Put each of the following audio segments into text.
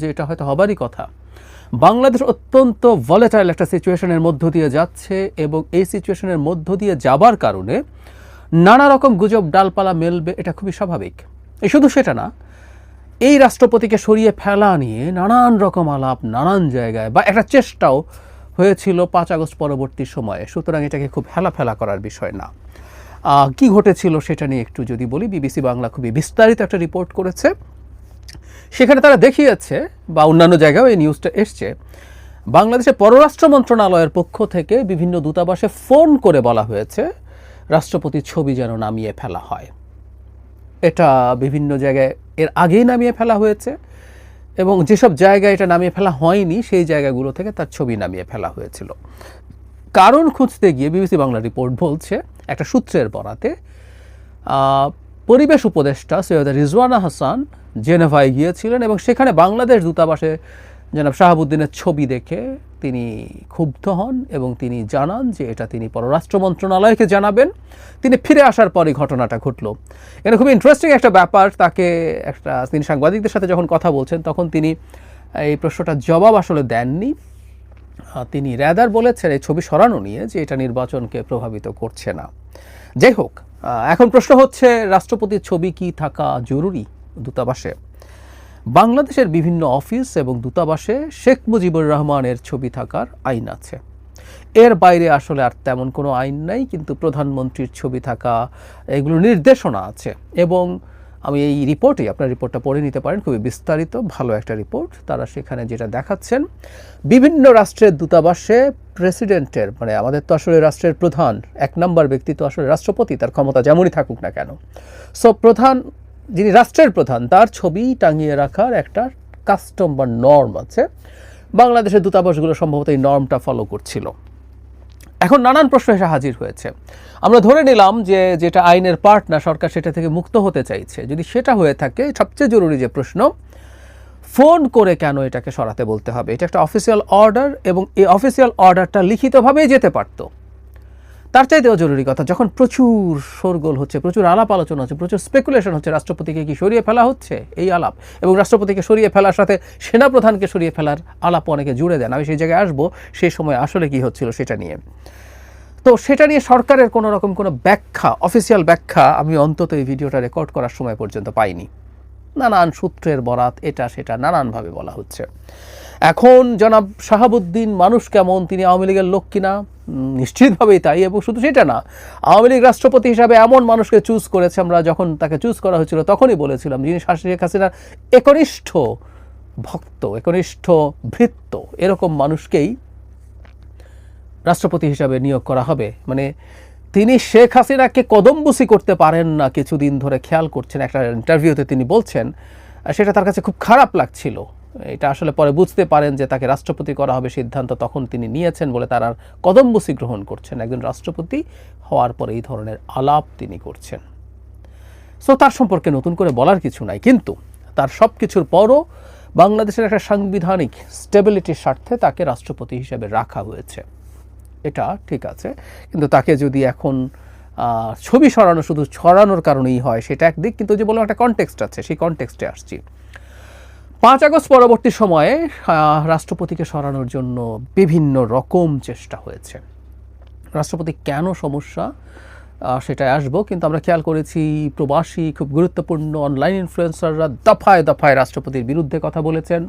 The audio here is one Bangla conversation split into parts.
যে এটা হয়তো হবারই কথা। বাংলাদেশ অত্যন্ত ভলেটাইল একটা সিচুয়েশনের মধ্য দিয়ে যাচ্ছে এবং এই সিচুয়েশনের মধ্য দিয়ে যাবার কারণে নানা রকম গুজব ডালপালা মেলবে, এটা খুবই স্বাভাবিক। শুধু সেটা না, এই রাষ্ট্রপতিকে সরিয়ে ফেলা নিয়ে নানান রকম আলাপ নানান জায়গায় বা একটা চেষ্টাও হয়েছিল পাঁচ আগস্ট পরবর্তী সময়ে। সুতরাং এটাকে খুব হেলা ফেলা করার বিষয় না। কি ঘটেছিল সেটা নিয়ে একটু যদি বলি, বিবিসি বাংলা খুবই বিস্তারিত একটা রিপোর্ট করেছে। সেখানে তারা দেখিয়েছে বা অন্যান্য জায়গায়ও এই নিউজটা এসছে। বাংলাদেশের পররাষ্ট্র মন্ত্রণালয়ের পক্ষ থেকে বিভিন্ন দূতাবাসে ফোন করে বলা হয়েছে, রাষ্ট্রপতির ছবি যেন নামিয়ে ফেলা হয়। এটা বিভিন্ন জায়গায় এর আগেই নামিয়ে ফেলা হয়েছে এবং যেসব জায়গায় এটা নামিয়ে ফেলা হয়নি, সেই জায়গাগুলো থেকে তার ছবি নামিয়ে ফেলা হয়েছিল। কারণ খুঁজতে গিয়ে বিবিসি বাংলা রিপোর্ট বলছে, একটা সূত্রের বরাতে পরিবেশ উপদেষ্টা সৈয়দ রিজওয়ানা হাসান জেনেভায় গিয়েছিলেন এবং সেখানে বাংলাদেশ দূতাবাসে জনাব শাহাবুদ্দিনের ছবি দেখে তিনি ক্ষুব্ধ হন এবং তিনি জানান যে এটা তিনি পররাষ্ট্র মন্ত্রণালয়কে জানাবেন। তিনি ফিরে আসার পরই ঘটনাটা ঘটলো। এখানে খুব ইন্টারেস্টিং একটা ব্যাপার, তাকে একটা তিনি সাংবাদিকদের সাথে যখন কথা বলছেন, তখন তিনি এই প্রশ্নটার জবাব আসলে দেননি। তিনি র্যাদার বলেছেন, এই ছবি সরানো নিয়ে যে এটা নির্বাচনকে প্রভাবিত করছে না। যাই হোক এখন প্রশ্ন হচ্ছে, রাষ্ট্রপতির ছবি কি থাকা জরুরি দূতাবাসে? বাংলাদেশের বিভিন্ন অফিস এবং দূতাবাসে শেখ মুজিবুর রহমানের ছবি থাকার আইন আছে। এর বাইরে আসলে আর তেমন কোনো আইন নাই, কিন্তু প্রধানমন্ত্রীর ছবি থাকা এগুলো নির্দেশনা আছে। এবং আমি এই রিপোর্টে আপনার রিপোর্টটা পড়ে নিতে পারেন, খুবই বিস্তারিত, ভালো একটা রিপোর্ট। তারা সেখানে যেটা দেখাচ্ছেন, বিভিন্ন রাষ্ট্রের দূতাবাসে প্রেসিডেন্টের মানে আমাদের তো আসলে রাষ্ট্রের প্রধান, এক নম্বর ব্যক্তি তো আসলে রাষ্ট্রপতি, তার ক্ষমতা যেমনই থাকুক না কেন। সো প্রধান, যিনি রাষ্ট্রের প্রধান, তার ছবি টাঙিয়ে রাখার একটা কাস্টম বা নর্ম আছে। বাংলাদেশের দূতাবাসগুলো সম্ভবত এই নর্মটা ফলো করছিল। এখন নানান প্রশ্ন এসে হাজির হয়েছে। আমরা ধরে নিলাম যে যেটা আইনের পার্ট না, সরকার সেটা থেকে মুক্ত হতে চাইছে। যদি সেটা হয়ে থাকে, সবচেয়ে জরুরি যে প্রশ্ন, ফোন করে কেন এটাকে সরাতে বলতে হবে? এটা একটা অফিসিয়াল অর্ডার এবং এই অফিসিয়াল অর্ডারটা লিখিতভাবেই যেতে পারতো। তার চাইতেও জরুরি কথা, যখন প্রচুর শোরগোল হচ্ছে, প্রচুর আলাপ আলোচনা হচ্ছে, প্রচুর স্পেকুলেশন হচ্ছে, রাষ্ট্রপতিকে কি সরিয়ে ফেলা হচ্ছে? এই আলাপ। এবং রাষ্ট্রপতিকে সরিয়ে ফেলার সাথে সেনাপ্রধানকে সরিয়ে ফেলার আলাপ অনেকে জুড়ে দেন। আমি সেই জায়গায় আসব সেই সময় আসলে কি হচ্ছিল সেটা নিয়ে। তো সেটা নিয়ে সরকারের কোনো রকম কোনো ব্যাখ্যা অফিসিয়াল ব্যাখ্যা আমি অন্তত এই ভিডিওটা রেকর্ড করার সময় পর্যন্ত পাইনি। নানান সূত্রের বরাত, এটা, সেটা, নানানভাবে বলা হচ্ছে। এখন জনাব শাহাবুদ্দিন মানুষ কেমন? তিনি আওয়ামী লীগের লোক কিনা? নিশ্চিতভাবেই তাই, এবং শুধু সেটা না, আওয়ামী লীগ রাষ্ট্রপতি হিসাবে এমন মানুষকে চুজ করেছে, আমরা যখন তাকে চুজ করা হয়েছিল তখনই বলেছিলাম, যিনি শেখ হাসিনার একনিষ্ঠ ভক্ত, একনিষ্ঠ ভৃত্য, এরকম মানুষকেই রাষ্ট্রপতি হিসাবে নিয়োগ করা হবে। মানে তিনি শেখ হাসিনাকে কদমবুসি করতে পারেন না, কিছুদিন ধরে খেয়াল করছেন, একটা ইন্টারভিউতে তিনি বলছেন, সেটা তার কাছে খুব খারাপ লাগছিল। এটা আসলে পরে বুঝতে পারেন যে তাকে রাষ্ট্রপতি করা হবে সিদ্ধান্ত তখন তিনি নিয়েছেন বলে তার আর কদমবুসি গ্রহণ করছেন। একজন রাষ্ট্রপতি হওয়ার পরে এই ধরনের আলাপ তিনি করছেন। সো তার সম্পর্কে নতুন করে বলার কিছু নাই। কিন্তু তার সব কিছুর পরও বাংলাদেশের একটা সাংবিধানিক স্টেবিলিটির স্বার্থে তাকে রাষ্ট্রপতি হিসেবে রাখা হয়েছে। এটা ঠিক আছে। কিন্তু তাকে যদি এখন ছবি সরানো, শুধু ছড়ানোর কারণেই হয়, সেটা একদিক। কিন্তু যে বললাম, একটা কনটেক্সট আছে। সেই কনটেক্সটে আসছি। পাঁচ আগস্ট পরবর্তী সময়ে রাষ্ট্রপতিকে সরানোর জন্য বিভিন্ন রকম চেষ্টা হয়েছে। রাষ্ট্রপতি কেন সমস্যা? সেটায় আসব, কিন্তু আমরা খেয়াল করেছি প্রবাসী, খুব গুরুত্বপূর্ণ অনলাইন ইনফ্লুয়েন্সাররা দফায় দফায় রাষ্ট্রপতির বিরুদ্ধে কথা বলেছেন।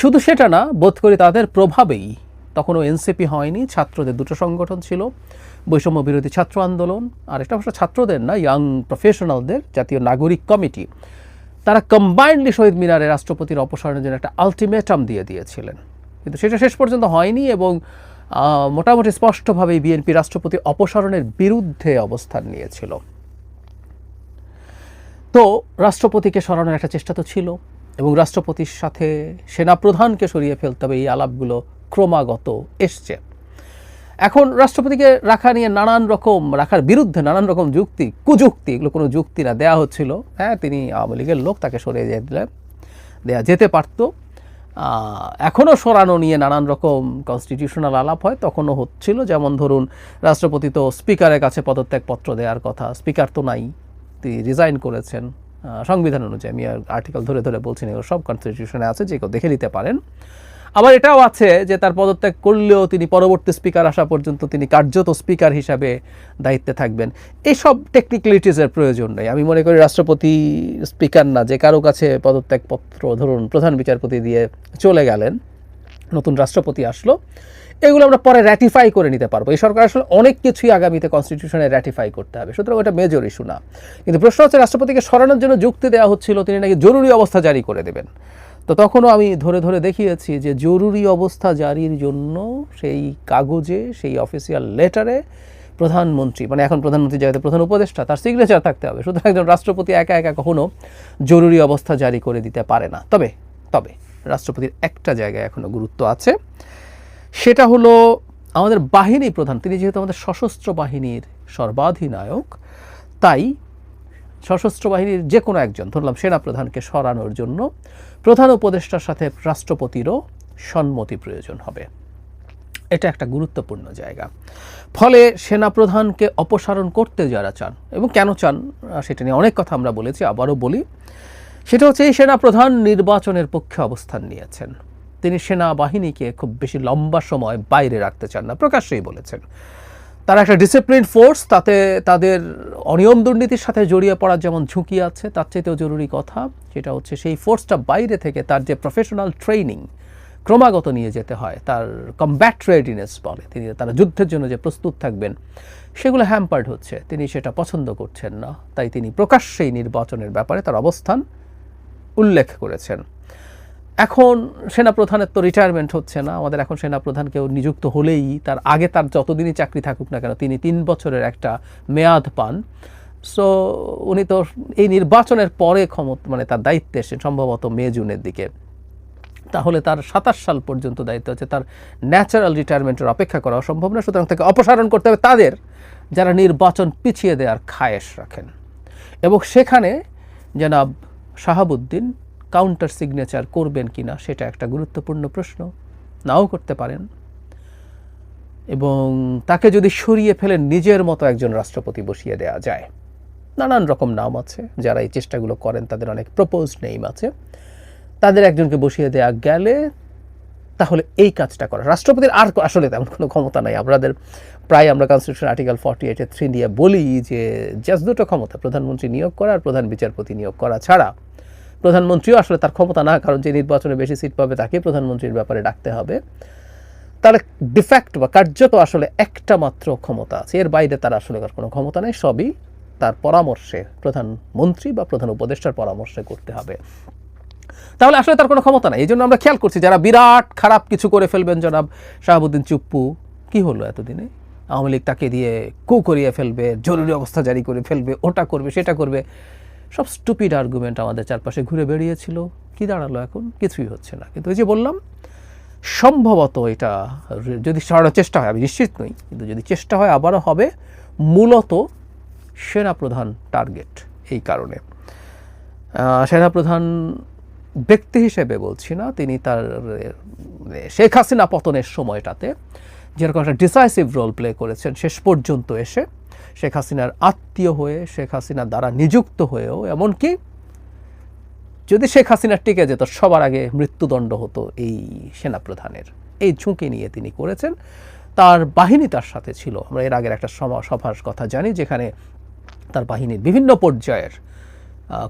শুধু সেটা না, বোধ করি তাদের প্রভাবেই তখনও এনসিপি হয়নি, ছাত্রদের দুটো সংগঠন ছিল, বৈষম্য বিরোধী ছাত্র আন্দোলন, আর অবশ্য ছাত্রদের না ইয়াং প্রফেশনালদের জাতীয় নাগরিক কমিটি। তারা কম্বাইন্ডলি শহীদ মিনারে রাষ্ট্রপতির অপসারণের জন্য একটা আলটিমেটাম দিয়ে দিয়েছিলেন। কিন্তু সেটা শেষ পর্যন্ত হয়নি এবং মোটামুটি স্পষ্টভাবেই বিএনপি রাষ্ট্রপতি অপসারণের বিরুদ্ধে অবস্থান নিয়েছিল। তো রাষ্ট্রপতিকে সরানোর একটা চেষ্টা তো ছিল এবং রাষ্ট্রপতির সাথে সেনাপ্রধানকে সরিয়ে ফেলতে হবে এই আলাপগুলো ক্রমাগত এসছে। এখন রাষ্ট্রপতিকে রাখা নিয়ে নানান রকম, রাখার বিরুদ্ধে নানান রকম যুক্তি, কুযুক্তি, এগুলো কোনো যুক্তি না দেওয়া হচ্ছিল। হ্যাঁ তিনি আওয়ামী লীগের লোক, তাকে সরিয়ে যেতে দিলেন দেওয়া যেতে পারত। এখনও সরানো নিয়ে নানান রকম কনস্টিটিউশনাল আলাপ হয়, তখনও হচ্ছিল। যেমন ধরুন, রাষ্ট্রপতি তো স্পিকারের কাছে পদত্যাগপত্র দেওয়ার কথা, স্পিকার তো নাই, তিনি রিজাইন করেছেন। সংবিধান অনুযায়ী, আমি আর্টিকেল ধরে ধরে বলছি না সব কনস্টিটিউশনে আছে, যে কেউ দেখে নিতে পারেন। আবার এটাও আছে যে তার পদত্যাগ করলেও তিনি পরবর্তী স্পিকার আসা পর্যন্ত তিনি কার্যত স্পিকার হিসাবে দায়িত্বে থাকবেন। এইসব টেকনিক্যালিটিসের প্রয়োজন নেই। আমি মনে করি রাষ্ট্রপতি স্পিকার না, যে কারও কাছে পদত্যাগপত্র, ধরুন প্রধান বিচারপতি দিয়ে চলে গেলেন, নতুন রাষ্ট্রপতি আসলো, এগুলো আমরা পরে র্যাটিফাই করে নিতে পারব। এই সরকার আসলে অনেক কিছুই আগামীতে কনস্টিটিউশনে র্যাটিফাই করতে হবে। সুতরাং ওটা মেজর ইস্যু না। কিন্তু প্রশ্ন হচ্ছে, রাষ্ট্রপতিকে সরানোর জন্য যুক্তি দেওয়া হচ্ছিল, তিনি নাকি জরুরি অবস্থা জারি করে দেবেন। তো তখনও আমি ধরে ধরে দেখিয়েছি যে জরুরি অবস্থা জারির জন্য সেই কাগজে, সেই অফিসিয়াল লেটারে প্রধানমন্ত্রী মানে এখন প্রধানমন্ত্রী জায়গাতে প্রধান উপদেষ্টা, তার সিগনেচার থাকতে হবে। সুতরাং একজন রাষ্ট্রপতি একা একা কখনো জরুরি অবস্থা জারি করে দিতে পারে না। তবে তবে রাষ্ট্রপতির একটা জায়গায় এখনও গুরুত্ব আছে। সেটা হলো আমাদের বাহিনী প্রধান, তিনি যেহেতু আমাদের সশস্ত্র বাহিনীর সর্বাধিনায়ক, তাই সশস্ত্র বাহিনীর যে কোনো একজন, ধরলাম সেনাপ্রধানকে সরানোর জন্য, প্রধান উপদেষ্টার সাথে রাষ্ট্রপতিরও সম্মতি প্রয়োজন হবে। এটা একটা গুরুত্বপূর্ণ জায়গা। ফলে সেনাপ্রধানকে অপসারণ করতে যারা চান, এবং কেন চান সেটা নিয়ে অনেক কথা আমরা বলেছি, আবারও বলি, সেটা হচ্ছে এই সেনাপ্রধান নির্বাচনের পক্ষে অবস্থান নিয়েছেন। তিনি সেনাবাহিনীকে খুব বেশি লম্বা সময় বাইরে রাখতে চান না, প্রকাশ্যেই বলেছেন। তারা একটা ডিসিপ্লিন ফোর্স তাতে তাদের অনিয়ম দুর্নীতির সাথে জড়িয়ে পড়ার যেমন ঝুঁকি আছে, তার চাইতেও জরুরি কথা সেটা হচ্ছে সেই ফোর্সটা বাইরে থেকে তার যে প্রফেশনাল ট্রেনিং ক্রমাগত নিয়ে যেতে হয়, তার কমব্যাট রেডিনেস বলে। তিনি তারা যুদ্ধের জন্য যে প্রস্তুত থাকবেন, সেগুলো হ্যাম্পার্ড হচ্ছে। তিনি সেটা পছন্দ করছেন না। তাই তিনি প্রকাশ্যেই নির্বাচনের ব্যাপারে তার অবস্থান উল্লেখ করেছেন। এখন সেনাপ্রধানের তো রিটায়ারমেন্ট হচ্ছে না। আমাদের এখন সেনাপ্রধান কেউ নিযুক্ত হলেই তার আগে তার যতদিনই চাকরি থাকুক না কেন, তিনি তিন বছরের একটা মেয়াদ পান। সো উনি তো এই নির্বাচনের পরে ক্ষমতা মানে তার দায়িত্বে এসে সম্ভবত মে, জুনের দিকে। তাহলে তার সাতাশ সাল পর্যন্ত দায়িত্ব আছে। তার ন্যাচারাল রিটায়ারমেন্টের অপেক্ষা করা অসম্ভব না। সুতরাং তাকে অপসারণ করতে হবে তাদের, যারা নির্বাচন পিছিয়ে দেওয়ার খায়েশ রাখেন। এবং সেখানে জনাব শাহাবুদ্দিন কাউন্টার সিগনেচার করবেন কিনা সেটা একটা গুরুত্বপূর্ণ প্রশ্ন। নাও করতে পারেন। এবং তাকে যদি সরিয়ে ফেলেন, নিজের মতো একজন রাষ্ট্রপতি বসিয়ে দেওয়া যায়। নানান রকম নাম আছে, যারা এই চেষ্টাগুলো করেন, তাদের অনেক প্রপোজ নেইম আছে। তাদের একজনকে বসিয়ে দেওয়া গেলে তাহলে এই কাজটা করা। রাষ্ট্রপতির আর আসলে তেমন কোনো ক্ষমতা নাই। আমাদের প্রায় আমরা কনস্টিটিউশন আর্টিকেল ফর্টি এইটে থ্রি নিয়ে বলি যে জাস্ট দুটো ক্ষমতা, প্রধানমন্ত্রী নিয়োগ করা আর প্রধান বিচারপতি নিয়োগ করা ছাড়া। প্রধানমন্ত্রীও আসলে তার ক্ষমতা না, কারণ যে নির্বাচনে বেশি সিট পাবে তাকে প্রধানমন্ত্রীর ব্যাপারে ডাকতে হবে। তার ডিফ্যাক্ট বা কার্যত আসলে একটা মাত্র ক্ষমতা আছে। এর বাইরে তার আসলে আর কোনো ক্ষমতা নেই, সবই তার পরামর্শে, প্রধানমন্ত্রী বা প্রধান উপদেষ্টার পরামর্শে করতে হবে। তাহলে আসলে তার কোনো ক্ষমতা নাই। এই জন্য আমরা খেয়াল করছি, যারা বিরাট খারাপ কিছু করে ফেলবেন জনাব শাহাবুদ্দিন চুপ্পু, কি হলো এতদিনে? আওয়ামী লীগ তাকে দিয়ে কু করিয়ে ফেলবে, জরুরি অবস্থা জারি করে ফেলবে, ওটা করবে, সেটা করবে। সব স্টুপিড আর্গুমেন্ট আমাদের চারপাশে ঘুরে বেরিয়েছিল কি দাঁড়াল এখন? কিছুই হচ্ছে না। কিন্তু ওই যে বললাম, সম্ভবত এটা যদি সরানোর চেষ্টা হয়, আমি নিশ্চিত নই, কিন্তু যদি চেষ্টা হয়, আবারও হবে মূলত সেনাপ্রধান টার্গেট এই কারণে। সেনাপ্রধান ব্যক্তি হিসেবে বলছি না, তিনি তার মানে শেখ হাসিনা পতনের সময়টাতে যেরকম একটা ডিসাইসিভ রোল প্লে করেছেন, শেষ পর্যন্ত এসে শেখ হাসিনার আত্মীয় হয়ে, শেখ হাসিনার দ্বারা নিযুক্ত হয়েও, এমনকি যদি শেখ হাসিনা টিকে যেত, সবার আগে মৃত্যুদণ্ড হতো এই সেনাপ্রধানের। এই ঝুঁকি নিয়ে তিনি করেছেন। তার বাহিনী তার সাথে ছিল। আমরা এর আগের একটা সভার কথা জানি, যেখানে তার বাহিনীর বিভিন্ন পর্যায়ের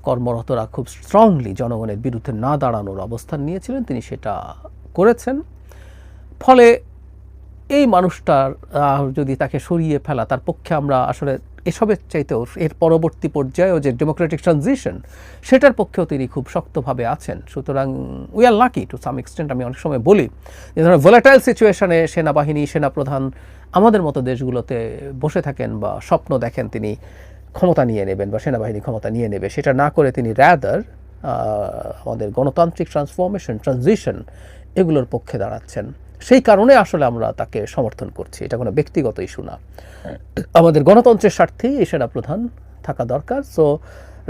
কর্মরতরা খুব স্ট্রংলি জনগণের বিরুদ্ধে না দাঁড়ানোর অবস্থান নিয়েছিলেন। তিনি সেটা করেছেন। ফলে এই মানুষটার যদি তাকে সরিয়ে ফেলা, তার পক্ষে আমরা আসলে এসবের চাইতেও, এর পরবর্তী পর্যায়েও যে ডেমোক্রেটিক ট্রানজিশন সেটার পক্ষেও তিনি খুব শক্তভাবে আছেন। সুতরাং we are lucky to some extent আমি অনেক সময় বলি যে ধরনের ভোলাটাইল সিচুয়েশনে সেনাবাহিনী, সেনাপ্রধান আমাদের মতো দেশগুলোতে বসে থাকেন বা স্বপ্ন দেখেন তিনি ক্ষমতা নিয়ে নেবেন বা সেনাবাহিনী ক্ষমতা নিয়ে নেবে। সেটা না করে তিনি র্যাদার আমাদের গণতান্ত্রিক ট্রান্সফরমেশন ট্রানজিশন এগুলোর পক্ষে দাঁড়াচ্ছেন। সেই কারণে আসলে আমরা তাকে সমর্থন করছি। এটা কোনো ব্যক্তিগত ইস্যু না। আমাদের গণতন্ত্রের স্বার্থেই এই সেনাপ্রধান থাকা দরকার। সো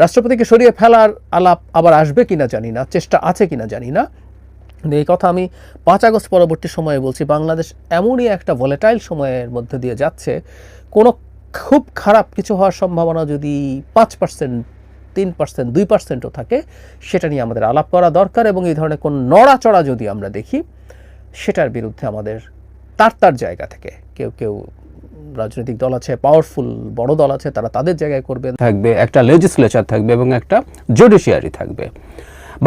রাষ্ট্রপতিকে সরিয়ে ফেলার আলাপ আবার আসবে কিনা জানি না চেষ্টা আছে কিনা জানি না। কিন্তু এই কথা আমি পাঁচ আগস্ট পরবর্তী সময়ে বলছি বাংলাদেশ এমনই একটা ভলেটাইল সময়ের মধ্যে দিয়ে যাচ্ছে। কোনো খুব খারাপ কিছু হওয়ার সম্ভাবনা যদি পাঁচ পার্সেন্ট তিন পার্সেন্ট দুই পার্সেন্টও থাকে সেটা নিয়ে আমাদের আলাপ করা দরকার এবং এই ধরনের কোনো নড়াচড়া যদি আমরা দেখি সেটার বিরুদ্ধে আমাদের, তার তার জায়গা থেকে। কেউ কেউ রাজনৈতিক দল আছে পাওয়ারফুল বড় দল আছে, তারা তাদের জায়গায় করবে। থাকবে একটা লেজিসলেচার থাকবে এবং একটা জুডিশিয়ারি থাকবে।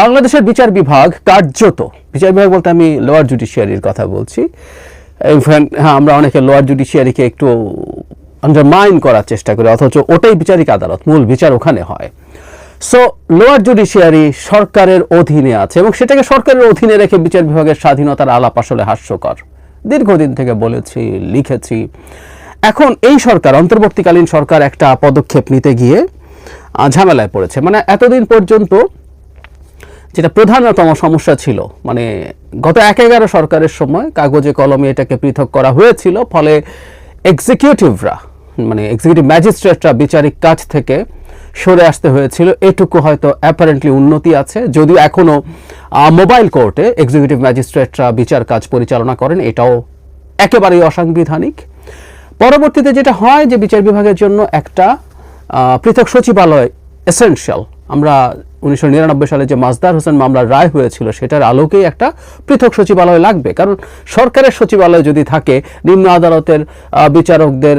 বাংলাদেশের বিচার বিভাগ কার্যত, বিচার বিভাগ বলতে আমি লোয়ার জুডিশিয়ারির কথা বলছি। হ্যাঁ আমরা অনেকে লোয়ার জুডিশিয়ারিকে একটু আন্ডারমাইন করার চেষ্টা করি, অথচ ওটাই বিচারিক আদালত, মূল বিচার ওখানে হয়। সো লোয়ার জুডিশিয়ারি সরকারের অধীনে আছে এবং সেটাকে সরকারের অধীনে রেখে বিচার বিভাগের স্বাধীনতার আলাপ আসলে হাস্যকর। দীর্ঘদিন থেকে বলেছি, লিখেছি। এখন এই সরকার, অন্তর্বর্তীকালীন সরকার একটা পদক্ষেপ নিতে গিয়ে ঝামেলায় পড়েছে। মানে এতদিন পর্যন্ত যেটা প্রধানতম সমস্যা ছিল মানে গত এক এগারো সরকারের সময় কাগজে কলমে এটাকে পৃথক করা হয়েছিল, ফলে এক্সিকিউটিভরা মানে এক্সিকিউটিভ ম্যাজিস্ট্রেটরা বিচারিক কাজ থেকে সরে আসতে হয়েছিল। এটুকু হয়তো অ্যাপারেন্টলি উন্নতি আছে। যদিও এখনও মোবাইল কোর্টে এক্সিকিউটিভ ম্যাজিস্ট্রেটরা বিচার কাজ পরিচালনা করেন, এটাও একেবারেই অসাংবিধানিক। পরবর্তীতে যেটা হয় যে বিচার বিভাগের জন্য একটা পৃথক সচিবালয় এসেনশিয়াল আমরা উনিশশো নিরানব্বই সালে যে মাজদার হোসেন মামলার রায় হয়েছিল, সেটার আলোকেই একটা পৃথক সচিবালয় লাগবে। কারণ সরকারের সচিবালয় যদি থাকে, নিম্ন আদালতের বিচারকদের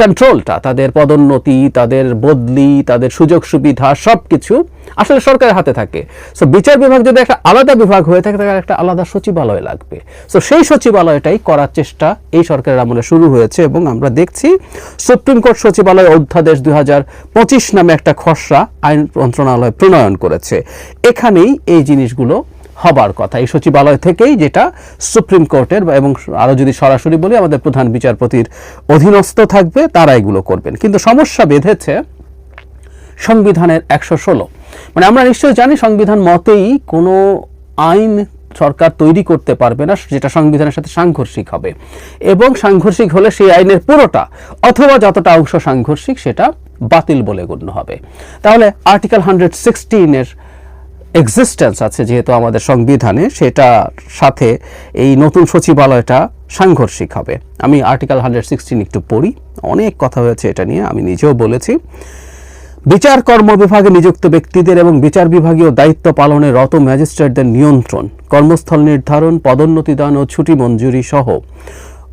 কন্ট্রোলটা তাদের পদোন্নতি, তাদের বদলি, তাদের সুযোগ সুবিধা সব কিছু আসলে সরকারের হাতে থাকে। সো বিচার বিভাগ যদি একটা আলাদা বিভাগ হয়ে থাকে, তাহলে একটা আলাদা সচিবালয় লাগবে। সো সেই সচিবালয়টাই করার চেষ্টা এই সরকারের আমলে শুরু হয়েছে এবং আমরা দেখছি সুপ্রিম কোর্ট সচিবালয় অধ্যাদেশ দু হাজার পঁচিশ নামে একটা খসড়া আইন মন্ত্রণালয় প্রণয়ন করেছে। এখানেই এই জিনিসগুলো হবার কথা। এই সচিবালয় থেকেই যেটা সুপ্রিম কোর্টের এবং আরও যদি সরাসরি বলি, আমাদের প্রধান বিচারপতির অধীনস্থ থাকবে, তারা এগুলো করবেন। কিন্তু সমস্যা বেঁধেছে সংবিধানের একশো ষোলো। মানে আমরা নিশ্চয়ই জানি সংবিধান মতেই কোনো আইন সরকার তৈরি করতে পারবে না, যেটা সংবিধানের সাথে সাংঘর্ষিক হবে। এবং সাংঘর্ষিক হলে সেই আইনের পুরোটা অথবা যতটা অংশ সাংঘর্ষিক, সেটা বাতিল বলে গণ্য হবে। তাহলে আর্টিকেল হান্ড্রেড সিক্সটিনের এক্সিস্টেন্স আছে যেহেতু আমাদের সংবিধানে, সেটা সাথে এই নতুন সচিবালয়টা সাংঘর্ষিক হবে। আমি আর্টিকেল হান্ড্রেড সিক্সটিন একটু পড়ি, অনেক কথা হয়েছে এটা নিয়ে, আমি নিজেও বলেছি। বিচার কর্ম বিভাগে নিযুক্ত ব্যক্তিদের এবং বিচার বিভাগীয় দায়িত্ব পালনে রত ম্যাজিস্ট্রেটদের নিয়ন্ত্রণ, কর্মস্থল নির্ধারণ পদোন্নতি দান ও ছুটি মঞ্জুরি সহ।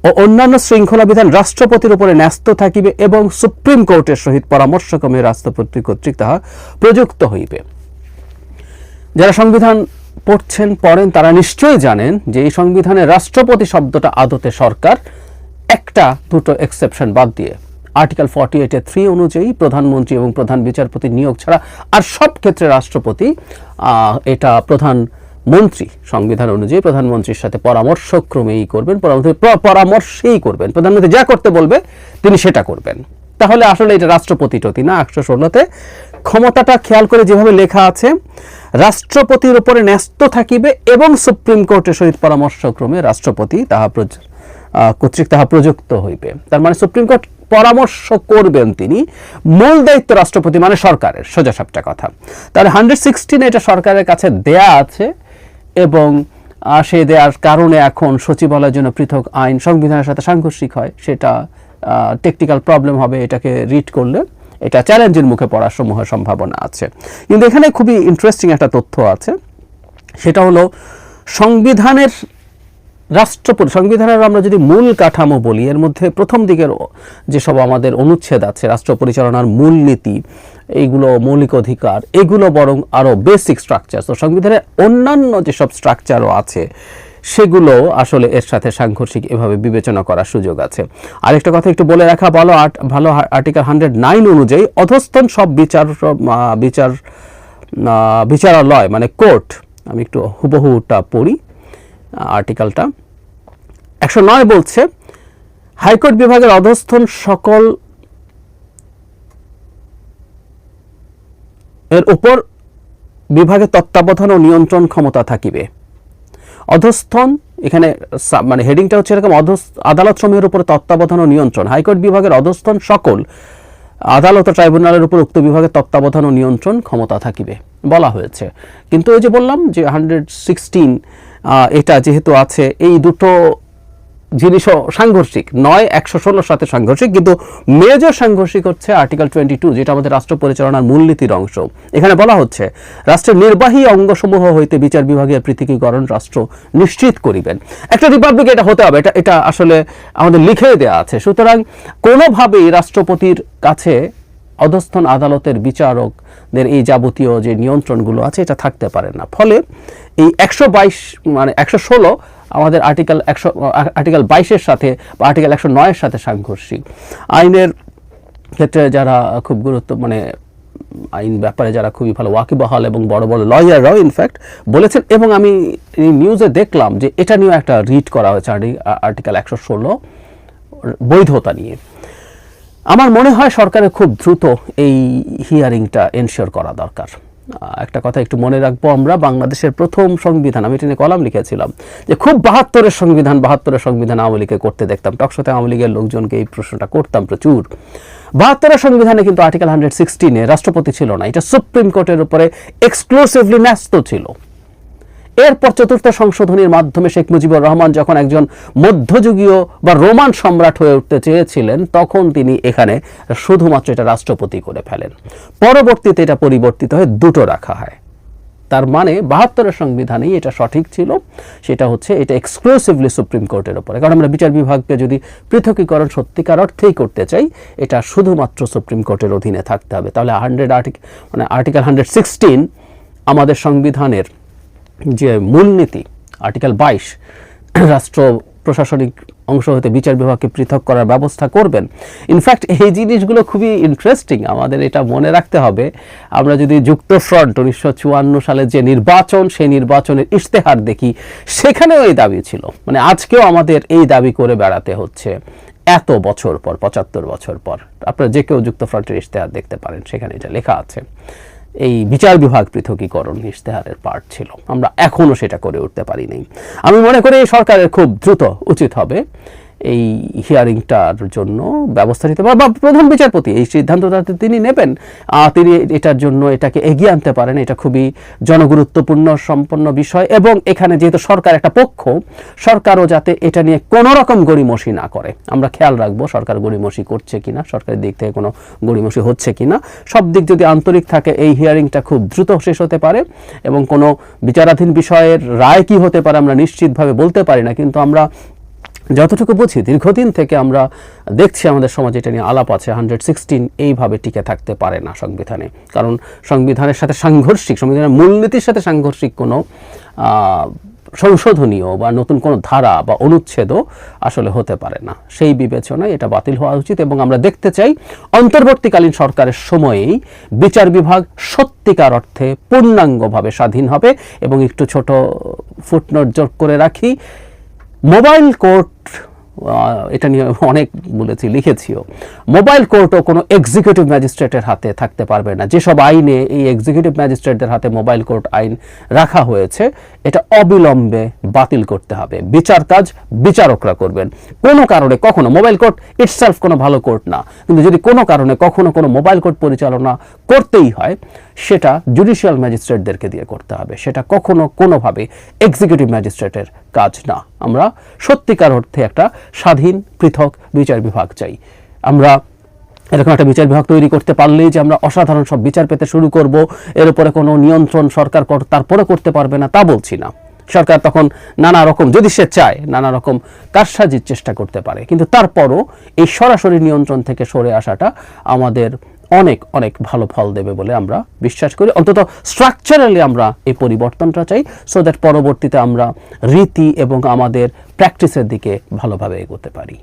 ও অন্যান্য শৃঙ্খলা বিধান রাষ্ট্রপতির উপরে ন্যস্ত থাকিবে এবং সুপ্রিম কোর্টের সহিত পরামর্শক্রমে রাষ্ট্রপতি কর্তৃক তাহা প্রযুক্ত হইবে। যারা সংবিধান পড়ছেন, পড়েন, তারা নিশ্চয়ই জানেন যে এই সংবিধানে রাষ্ট্রপতি শব্দটা আদতে সরকার, একটা দুটো এক্সেপশন বাদ দিয়ে। আর্টিকেল ফর্টি এইটের থ্রি অনুযায়ী প্রধানমন্ত্রী এবং প্রধান বিচারপতি নিয়োগ ছাড়া আর সব ক্ষেত্রে রাষ্ট্রপতি এটা প্রধান মন্ত্রী সংবিধান অনুযায়ী প্রধানমন্ত্রীর সাথে পরামর্শক্রমেই করবেন পরামর্শ পরামর্শেই করবেন। প্রধানমন্ত্রী যা করতে বলবে, তিনি সেটা করবেন। তাহলে আসলে এটা রাষ্ট্রপতি টতি না, একশো ষোলোতে। ক্ষমতাটা খেয়াল করে যেভাবে লেখা আছে রাষ্ট্রপতির উপরে ন্যস্ত থাকিবে এবং সুপ্রিম কোর্টের সহিত পরামর্শক্রমে রাষ্ট্রপতি তাহা কর্তৃক তাহা প্রযুক্ত হইবে। তার মানে সুপ্রিম কোর্ট পরামর্শ করবেন তিনি, মূল দায়িত্ব রাষ্ট্রপতি মানে সরকারের সোজা সাপটা কথা। তাহলে হান্ড্রেড সিক্সটিন এটা সরকারের কাছে দেয়া আছে এবং সে দেওয়ার কারণে এখন সচিবালয়ের জন্য পৃথক আইন সংবিধানের সাথে সাংঘর্ষিক হয়, সেটা টেকনিক্যাল প্রবলেম হবে, এটাকে রিড করলে। এটা চ্যালেঞ্জের মুখে পড়ার সমূহ সম্ভাবনা আছে। কিন্তু এখানে খুবই ইন্টারেস্টিং একটা তথ্য আছে। সেটা হলো সংবিধানের রাষ্ট্রপতি, সংবিধানের আমরা যদি মূল কাঠামো বলি, এর মধ্যে প্রথম দিকের যেসব আমাদের অনুচ্ছেদ আছে রাষ্ট্র পরিচালনার মূল নীতি, এইগুলো মৌলিক অধিকার, এগুলো বরং আরও বেসিক স্ট্রাকচার তো সংবিধানের অন্যান্য যেসব স্ট্রাকচারও আছে সেগুলো আসলে এর সাথে সাংঘর্ষিক এভাবে বিবেচনা করার সুযোগ আছে। আরেকটা কথা একটু বলে রাখা, ভালো ভালো আর্টিকেল হান্ড্রেড নাইন অনুযায়ী অধস্তন সব বিচার বিচার বিচারালয় মানে কোর্ট আমি একটু হুবহুটা পড়ি আর্টিকেলটা একশো নয় বলছে, হাইকোর্ট বিভাগের অধস্থন সকল এর উপর বিভাগের তত্ত্বাবধান ও নিয়ন্ত্রণ ক্ষমতা থাকিবে। অধস্থন, এখানে মানে হেডিংটা হচ্ছে এরকম অধ আদালত সমূহের উপর তত্ত্বাবধান ও নিয়ন্ত্রণ। হাইকোর্ট বিভাগের অধস্থন সকল আদালত ও ট্রাইব্যুনালের উপর উক্ত বিভাগের তত্ত্বাবধান ও নিয়ন্ত্রণ ক্ষমতা থাকিবে বলা হয়েছে। কিন্তু ওই যে বললাম যে হান্ড্রেড সিক্সটিন এটা যেহেতু আছে, এই দুটো জিনিসও সাংঘর্ষিক। নয়, একশো ষোলোর সাথে সাংঘর্ষিক, কিন্তু মেজর সাংঘর্ষিক হচ্ছে আর্টিকেল টোয়েন্টি টু যেটা আমাদের রাষ্ট্র পরিচালনার মূলনীতির অংশ। এখানে বলা হচ্ছে, রাষ্ট্রের নির্বাহী অঙ্গসমূহ হইতে বিচার বিভাগের পৃথকীকরণ রাষ্ট্র নিশ্চিত করিবেন। একটা রিপাবলিক এটা হতে হবে, এটা এটা আসলে আমাদের লিখে দেওয়া আছে। সুতরাং কোনোভাবেই রাষ্ট্রপতির কাছে অধস্থন আদালতের বিচারকদের এই যাবতীয় যে নিয়ন্ত্রণগুলো আছে, এটা থাকতে পারে না। ফলে এই একশো বাইশ মানে একশো ষোলো আমাদের আর্টিকেল একশো আর্টিকেল বাইশের সাথে বা আর্টিকেল একশো নয়ের সাথে সাংঘর্ষিক। আইনের ক্ষেত্রে যারা খুব গুরুত্ব মানে আইন ব্যাপারে যারা খুবই ভালো, ওয়াকিবহাল এবং বড় বড় লয়াররাও ইনফ্যাক্ট বলেছেন এবং আমি এই নিউজে দেখলাম যে এটা নিয়েও একটা রিড করা হয়েছে আর্টিকেল একশো ষোলো বৈধতা নিয়ে। আমার মনে হয় সরকারের খুব দ্রুত এই হিয়ারিংটা এনশিওর করা দরকার। একটা কথা একটু মনে রাখব আমরা, বাংলাদেশের প্রথম সংবিধান, আমি এটা নিয়ে কলাম লিখেছিলাম, যে খুব বাহাত্তরের সংবিধান বাহাত্তরের সংবিধান আওয়ামী লীগকে করতে দেখতাম। টকশোতে আওয়ামী লীগের লোকজনকে এই প্রশ্নটা করতাম প্রচুর। বাহাত্তরের সংবিধানে কিন্তু আর্টিকেল হান্ড্রেড সিক্সটিনে রাষ্ট্রপতি ছিল না, এটা সুপ্রিম কোর্টের উপরে এক্সক্লুসিভলি ন্যস্ত ছিল। এরপর চতুর্থ সংশোধনীর মাধ্যমে শেখ মুজিবুর রহমান যখন একজন মধ্যযুগীয় বা রোমান সম্রাট হয়ে উঠতে চেয়েছিলেন, তখন তিনি এখানে শুধুমাত্র এটা রাষ্ট্রপতি করে ফেলেন। পরবর্তীতে এটা পরিবর্তিত হয়ে দুটো রাখা হয়। তার মানে বাহাত্তরের সংবিধানেই এটা সঠিক ছিল, সেটা হচ্ছে এটা এক্সক্লুসিভলি সুপ্রিম কোর্টের ওপরে কারণ আমরা বিচার বিভাগকে যদি পৃথকীকরণ সত্যিকার অর্থেই করতে চাই, এটা শুধুমাত্র সুপ্রিম কোর্টের অধীনে থাকতে হবে। তাহলে হান্ড্রেড আর্টিকেল মানে আর্টিকেল হান্ড্রেড সিক্সটিন আমাদের সংবিধানের যে মূলনীতি আর্টিকেল বাইশ, রাষ্ট্র প্রশাসনিক অংশ হতে বিচার বিভাগকে পৃথক করার ব্যবস্থা করবেন। ইনফ্যাক্ট এই জিনিসগুলো খুবই ইন্টারেস্টিং আমাদের এটা মনে রাখতে হবে। আমরা যদি যুক্ত ফ্রন্ট উনিশশো চুয়ান্ন সালে যে নির্বাচন, সেই নির্বাচনের ইশতেহার দেখি, সেখানেও এই দাবি ছিল। মানে আজকেও আমাদের এই দাবি করে বেড়াতে হচ্ছে। এত বছর পর, পঁচাত্তর বছর পর, আপনারা যে কেউ যুক্ত ফ্রন্টের ইশতেহার দেখতে পারেন, সেখানে এটা লেখা আছে। এই বিচার বিভাগ পৃথকীকরণ ইশতেহারের পার্ট ছিল। আমরা এখনও সেটা করে উঠতে পারি নাই আমি মনে করি সরকারের খুব দ্রুত উচিত হবে এই হিয়ারিংটার জন্য ব্যবস্থা নিতে পারে, বা প্রধান বিচারপতি, এই সিদ্ধান্তটা তিনি নেবেন। তিনি এটার জন্য এটাকে এগিয়ে আনতে পারেন, এটা খুবই জনগুরুত্বপূর্ণ, সম্পন্ন বিষয়। এবং এখানে যেহেতু সরকার একটা পক্ষ, সরকারও যাতে এটা নিয়ে কোনো রকম গড়িমসি না করে। আমরা খেয়াল রাখব, সরকার গড়িমসি করছে কিনা, সরকারের দিক থেকে কোনো গড়িমসি হচ্ছে কিনা। সব দিক যদি আন্তরিক থাকে, এই হিয়ারিংটা খুব দ্রুত শেষ হতে পারে। এবং কোনো বিচারাধীন বিষয়ের রায় কি হতে পারে, আমরা নিশ্চিতভাবে বলতে পারি না। কিন্তু আমরা যতটুকু বুঝি, দীর্ঘদিন থেকে আমরা দেখছি আমাদের সমাজে এটা নিয়ে আলাপ আছে হান্ড্রেড সিক্সটিন এইভাবে টিকে থাকতে পারে না সংবিধানে। কারণ সংবিধানের সাথে সাংঘর্ষিক, সংবিধানের মূলনীতির সাথে সাংঘর্ষিক কোনো সংশোধনীয় বা নতুন কোনো ধারা বা অনুচ্ছেদও আসলে হতে পারে না। সেই বিবেচনায় এটা বাতিল হওয়া উচিত এবং আমরা দেখতে চাই, অন্তর্বর্তীকালীন সরকারের সময়েই বিচার বিভাগ সত্যিকার অর্থে পূর্ণাঙ্গভাবে স্বাধীন হবে এবং একটু ছোট ফুটনোট যোগ করে রাখি। মোবাইল কোর্ট এটা নিয়ে অনেক বলেছি, লিখেছিও। মোবাইল কোর্টও কোনো এক্সিকিউটিভ ম্যাজিস্ট্রেটের হাতে থাকতে পারবে না। যেসব আইনে এই এক্সিকিউটিভ ম্যাজিস্ট্রেটদের হাতে মোবাইল কোর্ট আইন রাখা হয়েছে, এটা অবিলম্বে বাতিল করতে হবে। বিচার কাজ বিচারকরা করবেন। কোনো কারণে কখনো, মোবাইল কোর্ট ইটসেলফ কোনো ভালো কোর্ট না। কিন্তু যদি কোনো কারণে কখনো কোনো মোবাইল কোর্ট পরিচালনা করতেই হয় সেটা জুডিশিয়াল ম্যাজিস্ট্রেটদেরকে দিয়ে করতে হবে। সেটা কখনো কোনোভাবে এক্সিকিউটিভ ম্যাজিস্ট্রেটের কাজ না। আমরা সত্যিকার অর্থে একটা স্বাধীন, পৃথক বিচার বিভাগ চাই। আমরা এরকম একটা বিচার বিভাগ তৈরি করতে পারলেই যে আমরা অসাধারণ সব বিচার পেতে শুরু করব, এর উপরে কোনো নিয়ন্ত্রণ সরকার কর- তারপরে করতে পারবে না, তা বলছি না। সরকার তখন নানা রকম, যদি সে চায়, নানা রকম কারসাজির চেষ্টা করতে পারে। কিন্তু তারপরও এই সরাসরি নিয়ন্ত্রণ থেকে সরে আসাটা আমাদের অনেক অনেক ভালো ফল দেবে বলে আমরা বিশ্বাস করি। অন্তত স্ট্রাকচারালি আমরা এই পরিবর্তনটা চাই সো দ্যাট পরবর্তীতে আমরা রীতি এবং আমাদের প্র্যাকটিসের দিকে ভালোভাবে এগোতে পারি।